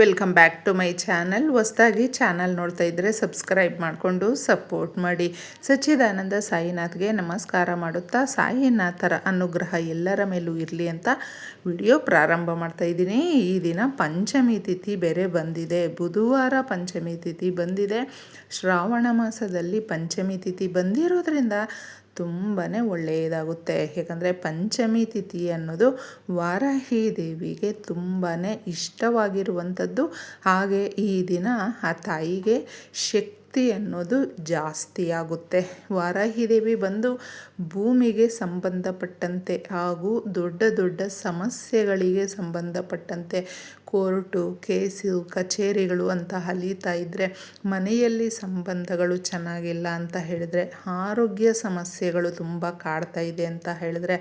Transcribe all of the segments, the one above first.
Welcome back to my channel. ಹೊಸ್ದಾಗಿ channel ನೋಡ್ತಾ ಇದ್ದರೆ ಸಬ್ಸ್ಕ್ರೈಬ್ ಮಾಡಿಕೊಂಡು ಸಪೋರ್ಟ್ ಮಾಡಿ. ಸಚ್ಚಿದಾನಂದ ಸಾಯಿನಾಥ್ಗೆ ನಮಸ್ಕಾರ ಮಾಡುತ್ತಾ ಸಾಯಿನಾಥರ ಅನುಗ್ರಹ ಎಲ್ಲರ ಮೇಲೂ ಇರಲಿ ಅಂತ ವಿಡಿಯೋ ಪ್ರಾರಂಭ ಮಾಡ್ತಾ ಇದ್ದೀನಿ. ಈ ದಿನ ಪಂಚಮಿ ತಿಥಿ ಬೇರೆ ಬಂದಿದೆ. ಬುಧವಾರ ಪಂಚಮಿ ತಿಥಿ ಬಂದಿದೆ. ಶ್ರಾವಣ ಮಾಸದಲ್ಲಿ ಪಂಚಮಿ ತಿಥಿ ಬಂದಿರೋದ್ರಿಂದ ತುಂಬಾ ಒಳ್ಳೆಯದಾಗುತ್ತೆ. ಯಾಕಂದರೆ ಪಂಚಮಿ ತಿಥಿ ಅನ್ನೋದು ವಾರಾಹಿ ದೇವಿಗೆ ತುಂಬಾ ಇಷ್ಟವಾಗಿರುವಂಥದ್ದು. ಹಾಗೆ ಈ ದಿನ ಆ ತಾಯಿಗೆ ಶಕ್ತಿ ಅನ್ನೋದು ಜಾಸ್ತಿ ಆಗುತ್ತೆ. ವಾರಾಹಿ ದೇವಿ ಬಂದು ಭೂಮಿಗೆ ಸಂಬಂಧಪಟ್ಟಂತೆ ಹಾಗೂ ದೊಡ್ಡ ದೊಡ್ಡ ಸಮಸ್ಯೆಗಳಿಗೆ ಸಂಬಂಧಪಟ್ಟಂತೆ ಕೋರ್ಟು ಕೇಸು ಕಚೇರಿಗಳು ಅಂತ ಅಲೀತಾ ಇದ್ದರೆ ಮನೆಯಲ್ಲಿ ಸಂಬಂಧಗಳು ಚೆನ್ನಾಗಿಲ್ಲ ಅಂತ ಹೇಳಿದ್ರೆ, ಆರೋಗ್ಯ ಸಮಸ್ಯೆಗಳು ತುಂಬ ಕಾಡ್ತಾ ಇದೆ ಅಂತ ಹೇಳಿದ್ರೆ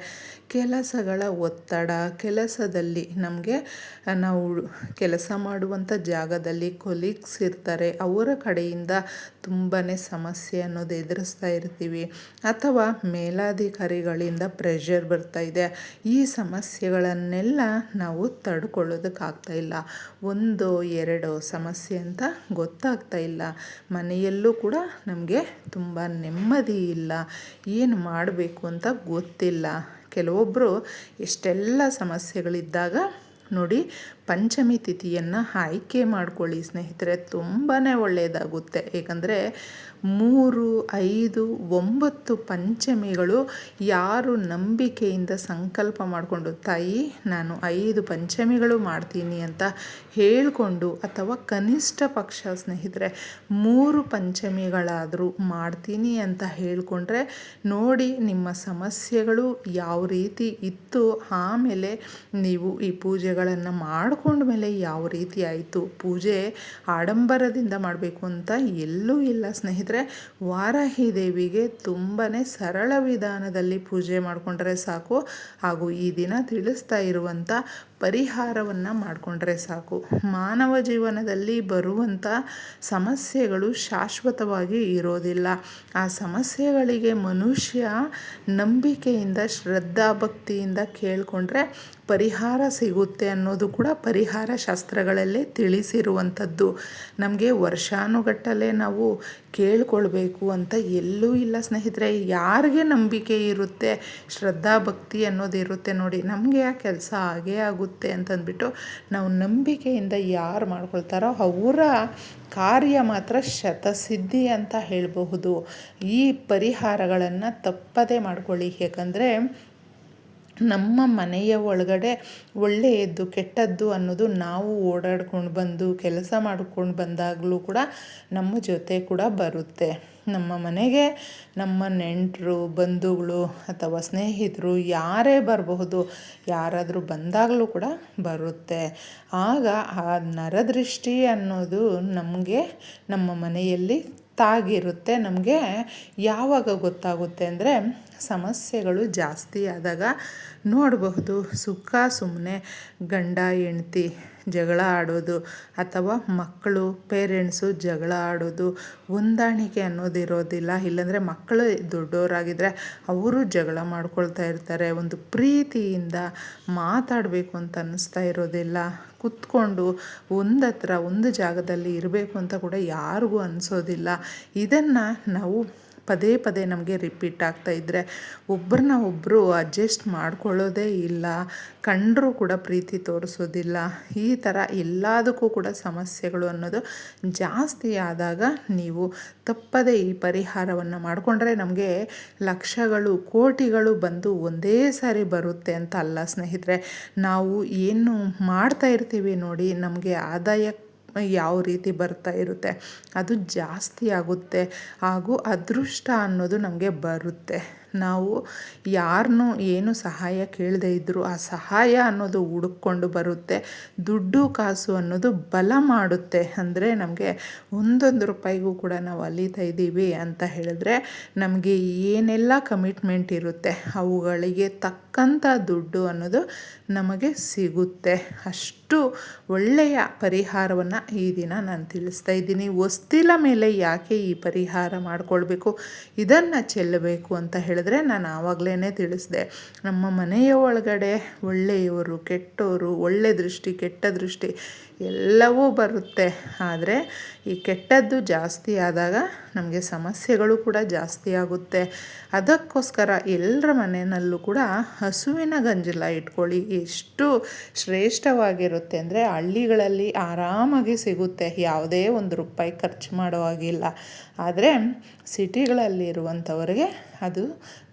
ಕೆಲಸಗಳ ಒತ್ತಡ, ಕೆಲಸದಲ್ಲಿ ನಮಗೆ ನಾವು ಕೆಲಸ ಮಾಡುವಂಥ ಜಾಗದಲ್ಲಿ ಕೊಲೀಗ್ಸ್ ಇರ್ತಾರೆ, ಅವರ ಕಡೆಯಿಂದ ತುಂಬಾ ಸಮಸ್ಯೆ ಅನ್ನೋದು ಎದುರಿಸ್ತಾ ಇರ್ತೀವಿ. ಅಥವಾ ಮೇಲಾಧಿಕಾರಿಗಳಿಂದ ಪ್ರೆಷರ್ ಬರ್ತಾ ಇದೆ. ಈ ಸಮಸ್ಯೆಗಳನ್ನೆಲ್ಲ ನಾವು ತಡ್ಕೊಳ್ಳೋದಕ್ಕಾಗ್ತಾ ಇಲ್ಲ ಒಂದು ಎರಡು ಸಮಸ್ಯೆ ಅಂತ ಗೊತ್ತಾಗ್ತಾ ಇಲ್ಲ. ಮನೆಯಲ್ಲೂ ಕೂಡ ನಮಗೆ ತುಂಬ ನೆಮ್ಮದಿ ಇಲ್ಲ. ಏನು ಮಾಡಬೇಕು ಅಂತ ಗೊತ್ತಿಲ್ಲ. ಕೆಲವೊಬ್ಬರು ಎಷ್ಟೆಲ್ಲ ಸಮಸ್ಯೆಗಳಿದ್ದಾಗ ನೋಡಿ, ಪಂಚಮಿ ತಿಥಿಯನ್ನು ಆಯ್ಕೆ ಮಾಡ್ಕೊಳ್ಳಿ ಸ್ನೇಹಿತರೆ ತುಂಬಾ ಒಳ್ಳೆಯದಾಗುತ್ತೆ. ಏಕೆಂದರೆ ಮೂರು, ಐದು, ಒಂಬತ್ತು ಪಂಚಮಿಗಳು ಯಾರು ನಂಬಿಕೆಯಿಂದ ಸಂಕಲ್ಪ ಮಾಡಿಕೊಂಡು, ತಾಯಿ, ನಾನು ಐದು ಪಂಚಮಿಗಳು ಮಾಡ್ತೀನಿ ಅಂತ ಹೇಳಿಕೊಂಡು ಅಥವಾ ಕನಿಷ್ಠ ಪಕ್ಷ ಸ್ನೇಹಿತರೆ, ಮೂರು ಪಂಚಮಿಗಳಾದರೂ ಮಾಡ್ತೀನಿ ಅಂತ ಹೇಳಿಕೊಂಡ್ರೆ, ನೋಡಿ ನಿಮ್ಮ ಸಮಸ್ಯೆಗಳು ಯಾವ ರೀತಿ ಇತ್ತು. ಆಮೇಲೆ ನೀವು ಈ ಪೂಜೆಗಳನ್ನು ಮಾಡ್ಕೊಂಡ ಮೇಲೆ ಯಾವ ರೀತಿ ಆಯಿತು? ಪೂಜೆ ಆಡಂಬರದಿಂದ ಮಾಡಬೇಕು ಅಂತ ಎಲ್ಲೂ ಇಲ್ಲ. ಸ್ನೇಹಿತರೆ, ವಾರಾಹಿ ದೇವಿಗೆ ತುಂಬಾ ಸರಳ ವಿಧಾನದಲ್ಲಿ ಪೂಜೆ ಮಾಡಿಕೊಂಡ್ರೆ ಸಾಕು. ಹಾಗೂ ಈ ದಿನ ತಿಳಿಸ್ತಾ ಇರುವಂಥ ಪರಿಹಾರವನ್ನು ಮಾಡಿಕೊಂಡ್ರೆ ಸಾಕು. ಮಾನವ ಜೀವನದಲ್ಲಿ ಬರುವಂಥ ಸಮಸ್ಯೆಗಳು ಶಾಶ್ವತವಾಗಿ ಇರೋದಿಲ್ಲ. ಆ ಸಮಸ್ಯೆಗಳಿಗೆ ಮನುಷ್ಯ ನಂಬಿಕೆಯಿಂದ ಶ್ರದ್ಧಾ ಭಕ್ತಿಯಿಂದ ಕೇಳಿಕೊಂಡ್ರೆ ಪರಿಹಾರ ಸಿಗುತ್ತೆ ಅನ್ನೋದು ಕೂಡ ಪರಿಹಾರ ಶಾಸ್ತ್ರಗಳಲ್ಲೇ ತಿಳಿಸಿರುವಂಥದ್ದು. ನಮಗೆ ವರ್ಷಾನುಗಟ್ಟಲೆ ನಾವು ಕೇಳ್ಕೊಳ್ಬೇಕು ಅಂತ ಎಲ್ಲೂ ಇಲ್ಲ ಸ್ನೇಹಿತರೆ. ಯಾರಿಗೆ ನಂಬಿಕೆ ಇರುತ್ತೆ ಶ್ರದ್ಧಾ ಭಕ್ತಿ ಅನ್ನೋದು ಇರುತ್ತೆ ನೋಡಿ. ನಮಗೆ ಆ ಕೆಲಸ ಹಾಗೇ ಆಗುತ್ತೆ. ಅಂತಂದ್ಬಿಟ್ಟು ನಾವು ನಂಬಿಕೆಯಿಂದ ಯಾರು ಮಾಡ್ಕೊಳ್ತಾರೋ ಅವರ ಕಾರ್ಯ ಮಾತ್ರ ಶತಸಿದ್ಧಿ ಅಂತ ಹೇಳಬಹುದು. ಈ ಪರಿಹಾರಗಳನ್ನು ತಪ್ಪದೇ ಮಾಡ್ಕೊಳ್ಳಿ. ಯಾಕಂದರೆ ನಮ್ಮ ಮನೆಯ ಒಳಗಡೆ ಒಳ್ಳೆಯದ್ದು, ಕೆಟ್ಟದ್ದು ಅನ್ನೋದು ನಾವು ಓಡಾಡ್ಕೊಂಡು ಬಂದು, ಕೆಲಸ ಮಾಡ್ಕೊಂಡು ಬಂದಾಗಲೂ ಕೂಡ ನಮ್ಮ ಜೊತೆ ಕೂಡ ಬರುತ್ತೆ. ನಮ್ಮ ಮನೆಗೆ ನಮ್ಮ ನೆಂಟರು, ಬಂಧುಗಳು ಅಥವಾ ಸ್ನೇಹಿತರು ಯಾರೇ ಬರಬಹುದು, ಯಾರಾದರೂ ಬಂದಾಗಲೂ ಕೂಡ ಬರುತ್ತೆ. ಆಗ ಆ ನರದೃಷ್ಟಿ ಅನ್ನೋದು ನಮಗೆ ನಮ್ಮ ಮನೆಯಲ್ಲಿ ತಾಗಿರುತ್ತೆ. ನಮಗೆ ಯಾವಾಗ ಗೊತ್ತಾಗುತ್ತೆ ಅಂದರೆ ಸಮಸ್ಯೆಗಳು ಜಾಸ್ತಿ ಆದಾಗ ನೋಡಬಹುದು. ಸುಖ ಸುಮ್ಮನೆ ಗಂಡ, ಹೆಂಡ್ತಿ ಜಗಳ ಆಡೋದು ಅಥವಾ ಮಕ್ಕಳು, ಪೇರೆಂಟ್ಸು ಜಗಳ ಆಡೋದು, ಹೊಂದಾಣಿಕೆ ಅನ್ನೋದಿರೋದಿಲ್ಲ. ಇಲ್ಲಾಂದರೆ ಮಕ್ಕಳು ದೊಡ್ಡವರಾಗಿದ್ದರೆ ಅವರು ಜಗಳ ಮಾಡ್ಕೊಳ್ತಾ ಇರ್ತಾರೆ. ಒಂದು ಪ್ರೀತಿಯಿಂದ ಮಾತಾಡಬೇಕು ಅಂತ ಅನ್ನಿಸ್ತಾ ಇರೋದಿಲ್ಲ. ಕುತ್ಕೊಂಡು ಒಂದತ್ರ ಒಂದು ಜಾಗದಲ್ಲಿ ಇರಬೇಕು ಅಂತ ಕೂಡ ಯಾರಿಗೂ ಅನಿಸೋದಿಲ್ಲ. ಇದನ್ನು ನಾವು ಪದೇ ಪದೇ ನಮಗೆ ರಿಪೀಟ್ ಆಗ್ತಾ ಇದ್ದರೆ ಒಬ್ಬರನ್ನ ಒಬ್ಬರು ಅಡ್ಜಸ್ಟ್ ಮಾಡ್ಕೊಳ್ಳೋದೇ ಇಲ್ಲ, ಕಂಡರೂ ಕೂಡ ಪ್ರೀತಿ ತೋರಿಸೋದಿಲ್ಲ. ಈ ಥರ ಎಲ್ಲದಕ್ಕೂ ಕೂಡ ಸಮಸ್ಯೆಗಳು ಅನ್ನೋದು ಜಾಸ್ತಿ ಆದಾಗ ನೀವು ತಪ್ಪದೇ ಈ ಪರಿಹಾರವನ್ನು ಮಾಡಿಕೊಂಡ್ರೆ ನಮಗೆ ಲಕ್ಷಗಳು, ಕೋಟಿಗಳು ಬಂದು ಒಂದೇ ಸಾರಿ ಬರುತ್ತೆ ಅಂತ ಅಲ್ಲ ಸ್ನೇಹಿತರೆ. ನಾವು ಏನು ಮಾಡ್ತಾ ಇರ್ತೀವಿ ನೋಡಿ, ನಮಗೆ ಆದಾಯ ಯಾವ ರೀತಿ ಬರ್ತಾ ಇರುತ್ತೆ ಅದು ಜಾಸ್ತಿ ಆಗುತ್ತೆ ಹಾಗೂ ಅದೃಷ್ಟ ಅನ್ನೋದು ನಮಗೆ ಬರುತ್ತೆ. ನಾವು ಯಾರನ್ನು ಏನು ಸಹಾಯ ಕೇಳದೆ ಇದ್ದರೂ ಆ ಸಹಾಯ ಅನ್ನೋದು ಹುಡುಕೊಂಡು ಬರುತ್ತೆ. ದುಡ್ಡು ಕಾಸು ಅನ್ನೋದು ಬಲ ಮಾಡುತ್ತೆ. ಅಂದರೆ ನಮಗೆ ಒಂದೊಂದು ರೂಪಾಯಿಗೂ ಕೂಡ ನಾವು ಅಲಿತಾ ಇದ್ದೀವಿ ಅಂತ ಹೇಳಿದ್ರೆ ನಮಗೆ ಏನೆಲ್ಲ ಕಮಿಟ್ಮೆಂಟ್ ಇರುತ್ತೆ, ಅವುಗಳಿಗೆ ತಕ್ಕಂಥ ದುಡ್ಡು ಅನ್ನೋದು ನಮಗೆ ಸಿಗುತ್ತೆ. ಅಷ್ಟು ಒಳ್ಳೆಯ ಪರಿಹಾರವನ್ನು ಈ ದಿನ ನಾನು ತಿಳಿಸ್ತಾ ಇದ್ದೀನಿ. ವಸ್ತಿಲ ಮೇಲೆ ಯಾಕೆ ಈ ಪರಿಹಾರ ಮಾಡಿಕೊಳ್ಬೇಕು, ಇದನ್ನು ಚೆಲ್ಲಬೇಕು ಅಂತ ಹೇಳಿ ಹೇಳಿದ್ರೆ ನಾನು ಆವಾಗಲೇ ತಿಳಿಸಿದೆ. ನಮ್ಮ ಮನೆಯ ಒಳಗಡೆ ಒಳ್ಳೆಯವರು ಕೆಟ್ಟವರು ಒಳ್ಳೆ ದೃಷ್ಟಿ, ಕೆಟ್ಟ ದೃಷ್ಟಿ ಎಲ್ಲವೂ ಬರುತ್ತೆ. ಆದರೆ ಈ ಕೆಟ್ಟದ್ದು ಜಾಸ್ತಿ ಆದಾಗ ನಮಗೆ ಸಮಸ್ಯೆಗಳು ಕೂಡ ಜಾಸ್ತಿ ಆಗುತ್ತೆ. ಅದಕ್ಕೋಸ್ಕರ ಎಲ್ಲರ ಮನೆಯಲ್ಲೂ ಕೂಡ ಹಸುವಿನ ಗಂಜಲ ಇಟ್ಕೊಳ್ಳಿ. ಎಷ್ಟು ಶ್ರೇಷ್ಠವಾಗಿರುತ್ತೆ ಅಂದರೆ ಹಳ್ಳಿಗಳಲ್ಲಿ ಆರಾಮಾಗಿ ಸಿಗುತ್ತೆ. ಯಾವುದೇ ಒಂದು ರೂಪಾಯಿ ಖರ್ಚು ಮಾಡೋ ಹಾಗಿಲ್ಲ. ಆದರೆ ಸಿಟಿಗಳಲ್ಲಿ ಇರುವಂಥವ್ರಿಗೆ ಅದು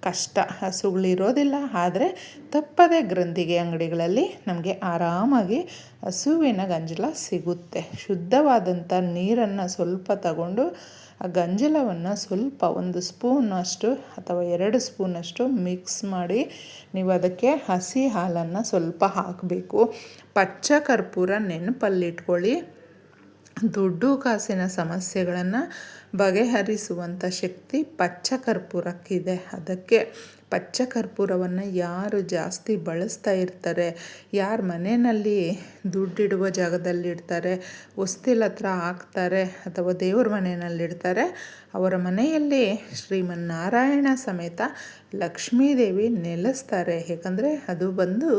ಕಷ್ಟ ಹಸುಗಳಿರೋದಿಲ್ಲ ಆದರೆ ತಪ್ಪದೆ ಗ್ರಂಥಿಗೆ, ಅಂಗಡಿಗಳಲ್ಲಿ ನಮಗೆ ಆರಾಮಾಗಿ ಹಸುವಿನ ಗಂಜಲ ಸಿಗುತ್ತೆ. ಶುದ್ಧವಾದಂಥ ನೀರನ್ನು ಸ್ವಲ್ಪ ತಗೊಂಡು ಆ ಗಂಜಲವನ್ನು ಸ್ವಲ್ಪ ಒಂದು ಸ್ಪೂನಷ್ಟು ಅಥವಾ ಎರಡು ಸ್ಪೂನಷ್ಟು ಮಿಕ್ಸ್ ಮಾಡಿ ನೀವು ಅದಕ್ಕೆ ಹಸಿ ಹಾಲನ್ನು ಸ್ವಲ್ಪ ಹಾಕಬೇಕು. ಪಚ್ಚ ಕರ್ಪೂರ ನೆನಪಲ್ಲಿಟ್ಕೊಳ್ಳಿ. ದುಡ್ಡು ಕಾಸಿನ ಸಮಸ್ಯೆಗಳನ್ನು ಬಗೆಹರಿಸುವಂಥ ಶಕ್ತಿ ಪಚ್ಚ ಕರ್ಪೂರಕ್ಕಿದೆ ಅದಕ್ಕೆ ಪಚ್ಚ ಕರ್ಪೂರವನ್ನು ಯಾರು ಜಾಸ್ತಿ ಬಳಸ್ತಾ ಇರ್ತಾರೆ, ಯಾರು ಮನೆಯಲ್ಲಿ ದುಡ್ಡಿಡುವ ಜಾಗದಲ್ಲಿ ಇಡ್ತಾರೆ ಹತ್ರ ಹಾಕ್ತಾರೆ ಅಥವಾ ದೇವ್ರ ಮನೆಯಲ್ಲಿಡ್ತಾರೆ ಅವರ ಮನೆಯಲ್ಲಿ ಶ್ರೀಮನ್ನಾರಾಯಣ ಸಮೇತ ಲಕ್ಷ್ಮೀದೇವಿ ನೆಲೆಸ್ತಾರೆ. ಏಕೆಂದರೆ ಅದು ಬಂದು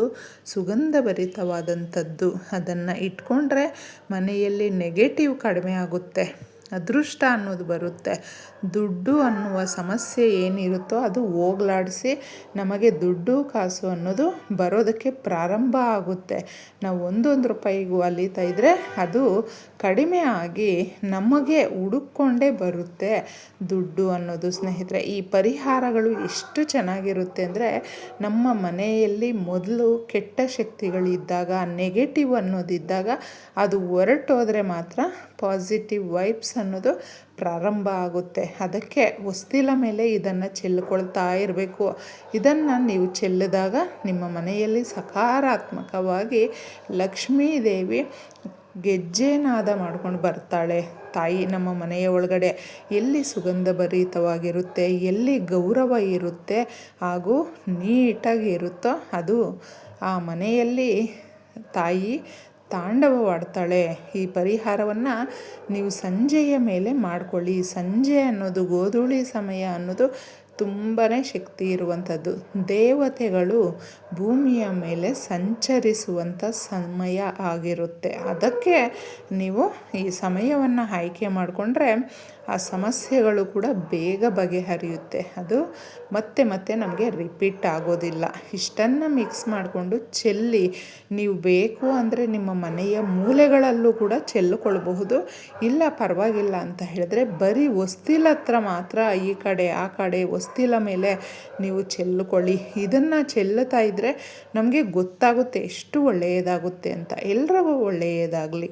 ಸುಗಂಧ ಭರಿತವಾದಂಥದ್ದು ಅದನ್ನು ಇಟ್ಕೊಂಡ್ರೆ ಮನೆಯಲ್ಲಿ ನೆಗೆಟಿವ್ ಕಡಿಮೆ ಆಗುತ್ತೆ. ಅದೃಷ್ಟ ಅನ್ನೋದು ಬರುತ್ತೆ. ದುಡ್ಡು ಅನ್ನುವ ಸಮಸ್ಯೆ ಏನಿರುತ್ತೋ ಅದು ಹೋಗ್ಲಾಡಿಸಿ ನಮಗೆ ದುಡ್ಡು ಕಾಸು ಅನ್ನೋದು ಬರೋದಕ್ಕೆ ಪ್ರಾರಂಭ ಆಗುತ್ತೆ. ನಾವು ಒಂದೊಂದು ರೂಪಾಯಿಗೂ ಅಲಿತಾ ಇದ್ದರೆ ಅದು ಕಡಿಮೆ ಆಗಿ ನಮಗೆ ಹುಡುಕೊಂಡೇ ಬರುತ್ತೆ. ದುಡ್ಡು ಅನ್ನೋದು ಸ್ನೇಹಿತರೆ, ಈ ಪರಿಹಾರಗಳು ಎಷ್ಟು ಚೆನ್ನಾಗಿರುತ್ತೆ ಅಂದರೆ ನಮ್ಮ ಮನೆಯಲ್ಲಿ ಮೊದಲು ಕೆಟ್ಟ ಶಕ್ತಿಗಳಿದ್ದಾಗ ನೆಗೆಟಿವ್ ಅನ್ನೋದಿದ್ದಾಗ ಅದು ಹೊರಟೋದ್ರೆ ಮಾತ್ರ ಪಾಸಿಟಿವ್ ವೈಬ್ಸ್ ಅನ್ನೋದು ಪ್ರಾರಂಭ ಆಗುತ್ತೆ. ಅದಕ್ಕೆ ಹೊಸ್ತಿಲ ಮೇಲೆ ಇದನ್ನು ಚೆಲ್ಕೊಳ್ತಾ ಇರಬೇಕು. ಇದನ್ನು ನೀವು ಚೆಲ್ಲಿದಾಗ ನಿಮ್ಮ ಮನೆಯಲ್ಲಿ ಸಕಾರಾತ್ಮಕವಾಗಿ ಲಕ್ಷ್ಮೀದೇವಿ ಗೆಜ್ಜೆನಾದ ಮಾಡ್ಕೊಂಡು ಬರ್ತಾಳೆ. ತಾಯಿ ನಮ್ಮ ಮನೆಯ ಒಳಗಡೆ ಎಲ್ಲಿ ಸುಗಂಧ ಭರಿತವಾಗಿರುತ್ತೆ ಎಲ್ಲಿ ಗೌರವ ಇರುತ್ತೆ ಹಾಗೂ ನೀಟಾಗಿ ಇರುತ್ತೋ ಅದು ಆ ಮನೆಯಲ್ಲಿ ತಾಯಿ ತಾಂಡವವಾಡ್ತಾಳೆ ಈ ಪರಿಹಾರವನ್ನು ನೀವು ಸಂಜೆಯ ಮೇಲೆ ಮಾಡ್ಕೊಳ್ಳಿ. ಸಂಜೆ ಅನ್ನೋದು ಗೋಧೂಳಿ ಸಮಯ ಅನ್ನೋದು ತುಂಬಾ ಶಕ್ತಿ ಇರುವಂಥದ್ದು. ದೇವತೆಗಳು ಭೂಮಿಯ ಮೇಲೆ ಸಂಚರಿಸುವಂಥ ಸಮಯ ಆಗಿರುತ್ತೆ. ಅದಕ್ಕೆ ನೀವು ಈ ಸಮಯವನ್ನು ಆಯ್ಕೆ ಮಾಡಿಕೊಂಡ್ರೆ ಆ ಸಮಸ್ಯೆಗಳು ಕೂಡ ಬೇಗ ಬಗೆಹರಿಯುತ್ತೆ. ಅದು ಮತ್ತೆ ಮತ್ತೆ ನಮಗೆ ರಿಪೀಟ್ ಆಗೋದಿಲ್ಲ. ಇಷ್ಟನ್ನು ಮಿಕ್ಸ್ ಮಾಡಿಕೊಂಡು ಚೆಲ್ಲಿ, ನೀವು ಬೇಕು ಅಂದರೆ ನಿಮ್ಮ ಮನೆಯ ಮೂಲೆಗಳಲ್ಲೂ ಕೂಡ ಚೆಲ್ಲಿಕೊಳ್ಬಹುದು. ಇಲ್ಲ ಪರವಾಗಿಲ್ಲ ಅಂತ ಹೇಳಿದ್ರೆ ಬರೀ ಹೊಸ್ತಿಲ ಹತ್ರ ಮಾತ್ರ ಈ ಕಡೆ ಆ ಕಡೆ ಹೊಸ್ತಿಲ ಮೇಲೆ ನೀವು ಚೆಲ್ಲಿಕೊಳ್ಳಿ. ಇದನ್ನು ಚೆಲ್ಲುತ್ತಾ ಇದ್ದರೆ ನಮಗೆ ಗೊತ್ತಾಗುತ್ತೆ ಎಷ್ಟು ಒಳ್ಳೆಯದಾಗುತ್ತೆ ಅಂತ. ಎಲ್ರಿಗೂ ಒಳ್ಳೆಯದಾಗಲಿ.